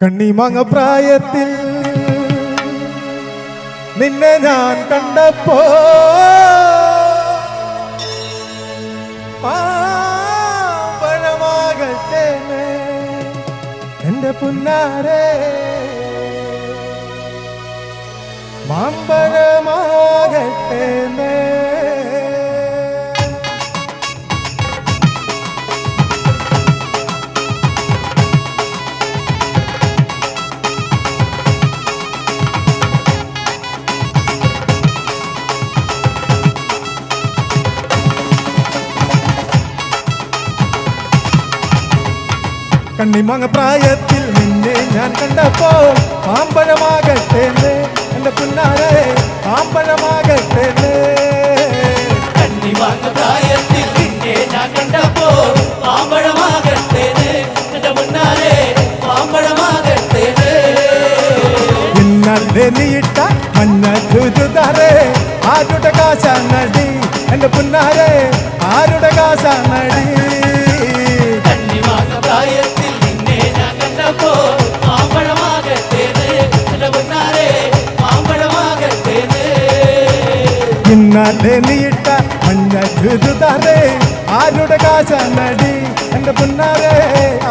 കണ്ണിമാങ്ങ പ്രായത്തിൽ നിന്നെ ഞാൻ കണ്ടപ്പോ പഴമാകട്ടെ എന്റെ പുന്നാരെ. മാമ്പഴമാകട്ടെ കണ്ണിമങ്ങ പ്രായത്തിൽ നിന്നെ ഞാൻ കണ്ടപ്പോൾ പാമ്പഴമാകട്ടെ എന്റെ പുന്നാരെ പാമ്പഴമാകട്ടെ കണ്ണിമാങ്ങ പ്രായത്തിൽ നിന്നെ ഞാൻ കണ്ടപ്പോ പാമ്പഴമാകട്ടെ എന്റെ പുന്നാരെ പാമ്പഴമാകട്ടെ ഇന്നലെ നീട്ട മഞ്ഞ ചുരുതാരെ ആരുടെ കാശാണടി എന്റെ പുന്നാരെ ആരുടെ കാശ കണ്ണിമാങ്ങ ഇന്നലെ നീട്ട മഞ്ഞ ചുരുതാരെ ആരുടെ കാശാണടി എന്റെ പുന്നാരെ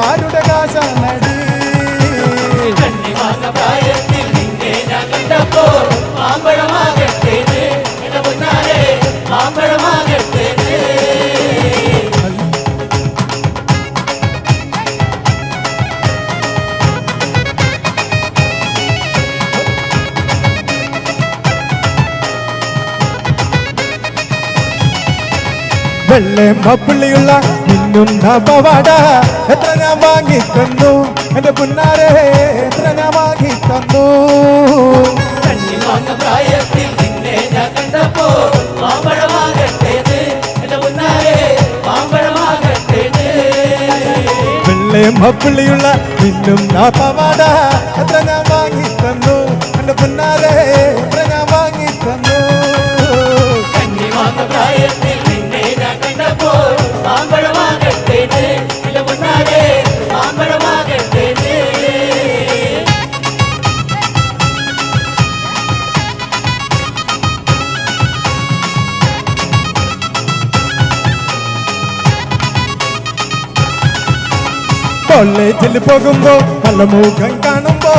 ആരുടെ കാശാണടി വെള്ളയും പപ്പിള്ളിയുള്ള മിന്നും പവാട എത്ര ഞാൻ വാങ്ങി തന്നു എന്റെ പുന്നാരെ എത്ര ഞാൻ വാങ്ങി തന്നു പ്രായത്തിൽ നിന്നെ ഞാൻ കണ്ടപ്പോ വെള്ളയും പപ്പിള്ളിയുള്ള മിന്നും പവാട എത്ര ഞാൻ വാങ്ങി തന്നു എന്റെ പുന്നാരെ കോളേജിൽ പോകുമ്പോ നല്ല മുഖം കാണുമ്പോ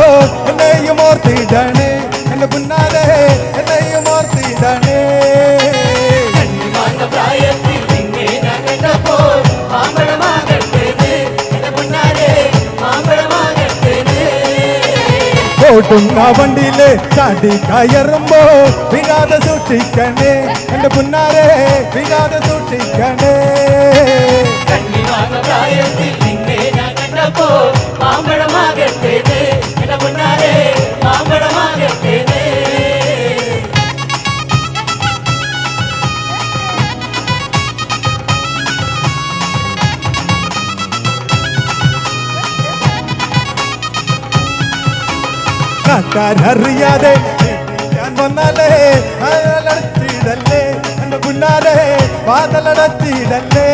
എന്നെയും ഓർത്തിടണേ എന്റെ പുന്നാരെ എന്നെയും ഓർത്തിടണേ കണ്ണിമാങ്ങ പ്രായത്തിൽ നിന്നെ ഞാൻ കണ്ടപ്പോ മാമ്പഴമാകട്ടേന്ന് എന്റെ മുന്നാലെ മാമ്പഴമാകട്ടേന്ന് ഓടുന്ന വണ്ടിയില് ചാടി കയറുമ്പോ വികാതെ സൂക്ഷിക്കണേ എന്റെ പുന്നാരെ വികാതെ സൂക്ഷിക്കണേ കണ്ണിമാങ്ങ പ്രായത്തിൽ போ மாம்பழமாக இருந்தேனே என்ன பண்ணாரே மாம்பழமாக இருந்தேனே காட்டார் அறியாதே வந்தாலே நடத்திடல்லே அந்த புண்ணாலே பாதல் நடத்திடல்லே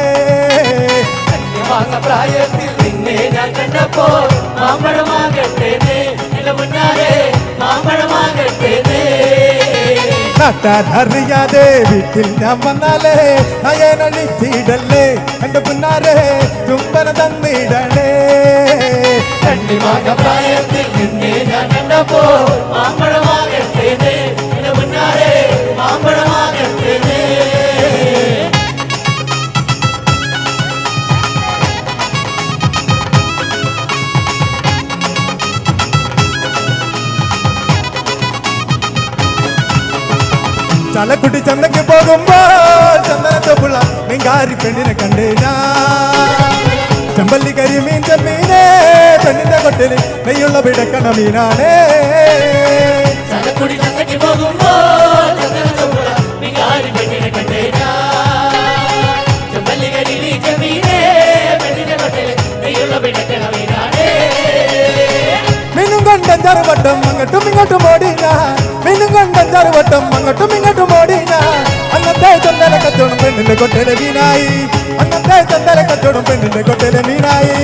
வாங்க பிராயத்தில் கண்டப்போ மாம்பழமாக முன்னாரே மாம்பழமாக நாட்டார் அறியாதே வீட்டில் நான் வந்தாலே நயனழித்திடலே கண்டு பின்னாரே தும்பன தந்திடலே. கண்டிமாக பிராயத்தில் நின்றே நான் கண்டப்போ ചലക്കുട്ടി ചന്തയ്ക്ക് പോകുമ്പോ ചന്ദനത്തൊപ്പുള്ള മീൻകാരി പെണ്ണിനെ കണ്ടേ ഞാൻ ചെമ്പല്ലി കരിമീൻ ചെമ്മീനേ പെണ്ണിന്റെ കൊട്ടില് നെയ്യുള്ള പിടക്കണ മീനാണേ ചതക്കുടി ചന്തയ്ക്ക് പോകുമ്പോ അഞ്ചാറ് വട്ടം അങ്ങോട്ടും ഇങ്ങോട്ടും ഓടിന. വീണ്ടും കണ്ട് അഞ്ചാറ് വട്ടം അങ്ങോട്ടും ഇങ്ങോട്ടും ഓടിന. അന്നത്തെ തൊണ്ടല കച്ചോടും പെണ്ണിന്റെ കൊട്ടയിലെ മീനായി. അന്നത്തെ തൊണ്ടല കച്ചോടും പെണ്ണിന്റെ കൊട്ടയിലെ മീനായി.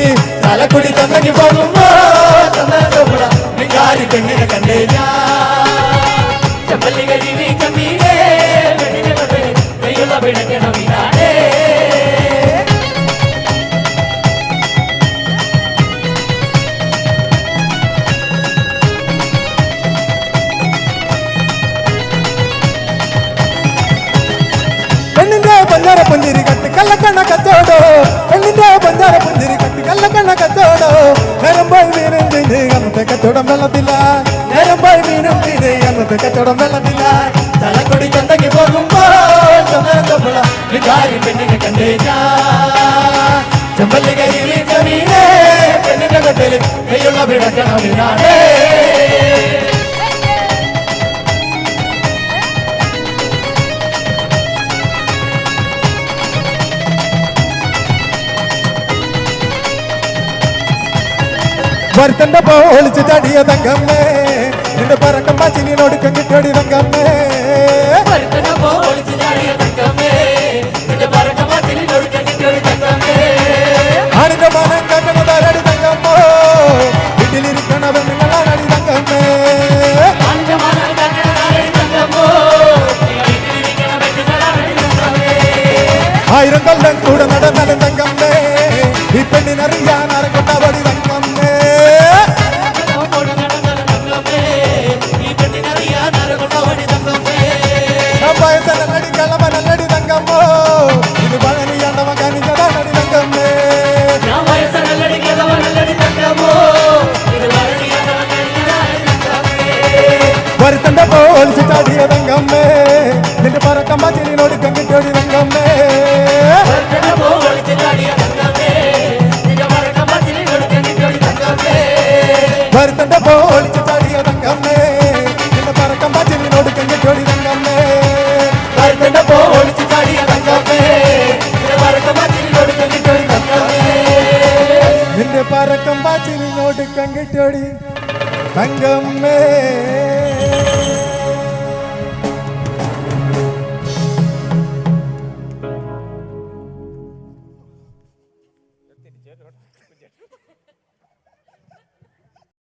തലക്കുടി തന്നക്ക് പോകുമ്പോ കണ്ണിനെ കണ്ടേ ഞാൻ ചെമ്പല്ലിക ജീവിക്ക ಪುಂದಿರಿ ಕಟ್ಟು ಕಲ್ಲ ಕಣ್ಣ ಕತ್ತೋಡು ಕಣ್ಣಿಂದ ಬಂದಾರ ಪುಂದಿರಿ ಕಟ್ಟು ಕಲ್ಲ ಕಣ್ಣ ಕತ್ತೋಡು நெரும்பாய் மீனும் திண்டு அம்மத்தை கத்தோடம் வெள்ளத்தில. நெரும்பாய் மீனும் திண்டு அம்மத்தை கத்தோடம் வெள்ளத்தில தலைக்கொடி சந்தைக்கு போகும்போது விகாரி பெண்ணுக்கு கண்டேஜா செம்பல்லிகையில் கவினே பெண்ணுக்கு கையுள்ள விளக்கணம் நானே. പെണ്ണിനെ കൊട്ടലെ കയ്യുള്ള പിണക്കണം ഇനാടേ വരുത്തന്റെ പോളിച്ച് ചടിയ തങ്കമ്മേ നിന്റെ പറക്കം പച്ചിനോട് കണ്ടിട്ടടി തങ്കമ്മേ പരുത്തനെ പോളിച്ച് ചാടിയ തങ്കമ്മേ, നിന്റെ പറക്കമാറ്റിൽ ഒഴുക്കങ്ങിട്ടൊരു തങ്കമ്മേ. ആണിന്റെ മനം കണ്ടണതാരടി തങ്കമ്മോ വീട്ടിലിരിക്കണ പെണ്ണുങ്ങളാണടി തങ്കമ്മേ ആണിന്റെ മനം കണ്ടതാരടി തങ്കമ്മോ, വീട്ടിലിരിക്കണ പെണ്ണുങ്ങളാണടി തങ്കമ്മേ. ആയിരം കൊല്ലം சிட்டடி தங்கம்மே